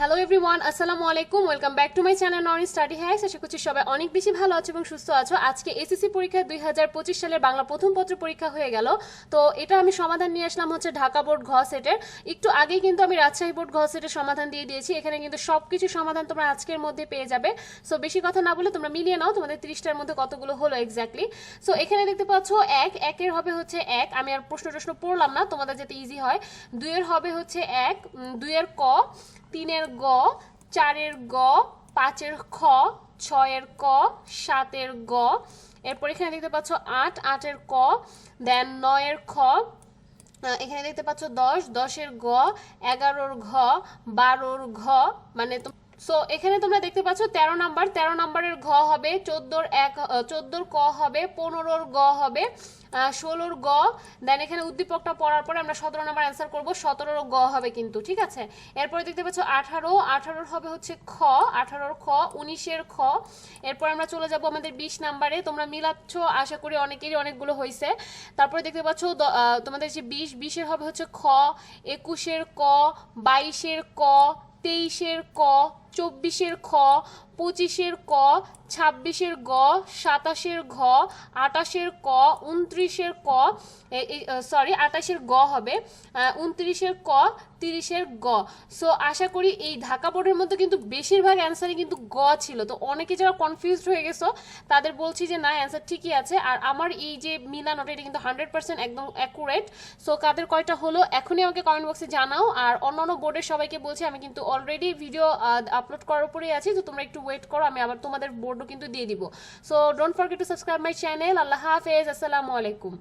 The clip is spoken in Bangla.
হ্যালো এভরিওয়ান আসসালামু আলাইকুম welcome back to my channel non study hacks আশা করছি সবাই অনেক বেশি ভালো আছো এবং সুস্থ আছো। আজকে এসএসসি পরীক্ষা দুই হাজার পঁচিশ সালের বাংলা প্রথম পত্র পরীক্ষা হয়ে গেল। তো এটা আমি সমাধান নিয়ে আসলাম হচ্ছে ঢাকা বোর্ড ঘ সেটের। একটু আগেই কিন্তু আমি রাজশাহী বোর্ড ঘ সেটের সমাধান দিয়ে দিয়েছি। এখানে কিন্তু সব কিছু সমাধান তোমরা আজকের মধ্যে পেয়ে যাবে। সো বেশি কথা না বলে তোমরা মিলিয়ে নাও, তোমাদের ত্রিশটার মধ্যে কতগুলো হলো এক্স্যাক্টলি সো এখানে দেখতে পাচ্ছ এক, একের হবে হচ্ছে এক। আমি আর প্রশ্ন টশ্ন পড়লাম না, তোমাদের যাতে ইজি হয়। দুইয়ের হবে হচ্ছে এক দুইয়ের ক তিনের গ, চারের গ, পাঁচের খ, ছয়ের ক, সাতের গ। এরপর এখানে দেখতে পাচ্ছ আট, আটের ক, দেন নয়ের খ। এখানে দেখতে পাচ্ছ দশ, দশের গ, এগারোর ঘ, বারোর ঘ মানে সো এখানে তোমরা দেখতে পাচ্ছ তেরো নাম্বার। তেরো নাম্বারের ঘ হবে, চোদ্দোর এক চোদ্দোর ক হবে, পনেরোর গ হবে ষোলোর গ। দেন এখানে উদ্দীপকটা পড়ার পরে আমরা সতেরো নাম্বার অ্যান্সার করব সতেরোর গ হবে কিন্তু, ঠিক আছে? এরপরে দেখতে পাচ্ছ আঠারো, আঠারোর হবে হচ্ছে খ, আঠারোর খ, উনিশের খ। এরপর আমরা চলে যাব আমাদের বিশ নাম্বারে। তোমরা মিলাচ্ছ, আশা করি অনেকেরই অনেকগুলো হয়েছে তারপরে দেখতে পাচ্ছ তোমাদের যে বিশ, বিশের হবে হচ্ছে খ, একুশের ক, বাইশের ক, তেইশের ক চব্বিশের খ পঁচিশের ক, ছাব্বিশের গ, সাতাশের ঘ, আটাশের ক, উনত্রিশের ক সরি আটাশের গ হবে উনত্রিশের ক, তিরিশের গ। সো আশা করি এই ঢাকা বোর্ডের মধ্যে কিন্তু বেশিরভাগ অ্যান্সারই কিন্তু গ ছিল। তো অনেকে যারা কনফিউজড হয়ে গেছো, তাদের বলছি যে না অ্যান্সার ঠিকই আছে। আর আমার এই যে মিলানোটা এটা কিন্তু হান্ড্রেড পার্সেন্ট একদম অ্যাকুরেট সো কাদের কয়টা হলো, এখনই আমাকে কমেন্ট বক্সে জানাও। আর অন্যান্য বোর্ডের সবাইকে বলছি, আমি কিন্তু অলরেডি ভিডিও আপলোড করার উপরেই আছি। তো তোমরা একটু ওয়েট করো, আমি আবার তোমাদের বোর্ডও কিন্তু দিয়ে দিব। So don't forget to subscribe my channel আল্লাহ হাফেজ, আসসালামু আলাইকুম।